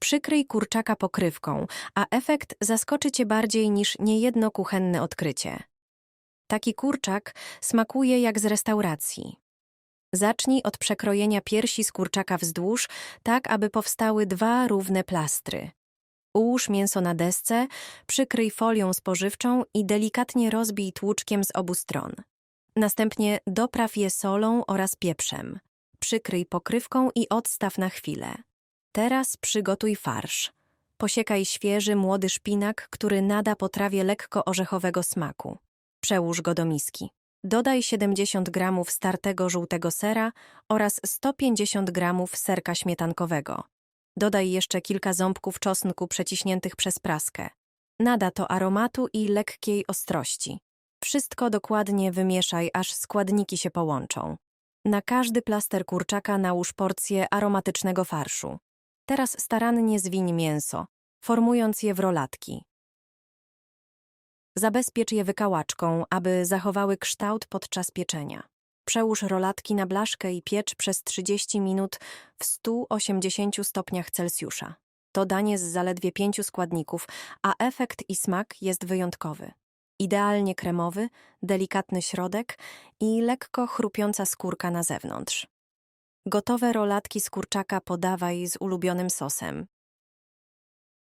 Przykryj kurczaka pokrywką, a efekt zaskoczy Cię bardziej niż niejedno kuchenne odkrycie. Taki kurczak smakuje jak z restauracji. Zacznij od przekrojenia piersi z kurczaka wzdłuż, tak aby powstały dwa równe plastry. Ułóż mięso na desce, przykryj folią spożywczą i delikatnie rozbij tłuczkiem z obu stron. Następnie dopraw je solą oraz pieprzem. Przykryj pokrywką i odstaw na chwilę. Teraz przygotuj farsz. Posiekaj świeży, młody szpinak, który nada potrawie lekko orzechowego smaku. Przełóż go do miski. Dodaj 70 g startego żółtego sera oraz 150 g serka śmietankowego. Dodaj jeszcze kilka ząbków czosnku przeciśniętych przez praskę. Nada to aromatu i lekkiej ostrości. Wszystko dokładnie wymieszaj, aż składniki się połączą. Na każdy plaster kurczaka nałóż porcję aromatycznego farszu. Teraz starannie zwiń mięso, formując je w rolatki. Zabezpiecz je wykałaczką, aby zachowały kształt podczas pieczenia. Przełóż rolatki na blaszkę i piecz przez 30 minut w 180 stopniach Celsjusza. To danie z zaledwie pięciu składników, a efekt i smak jest wyjątkowy. Idealnie kremowy, delikatny środek i lekko chrupiąca skórka na zewnątrz. Gotowe rolatki z kurczaka podawaj z ulubionym sosem.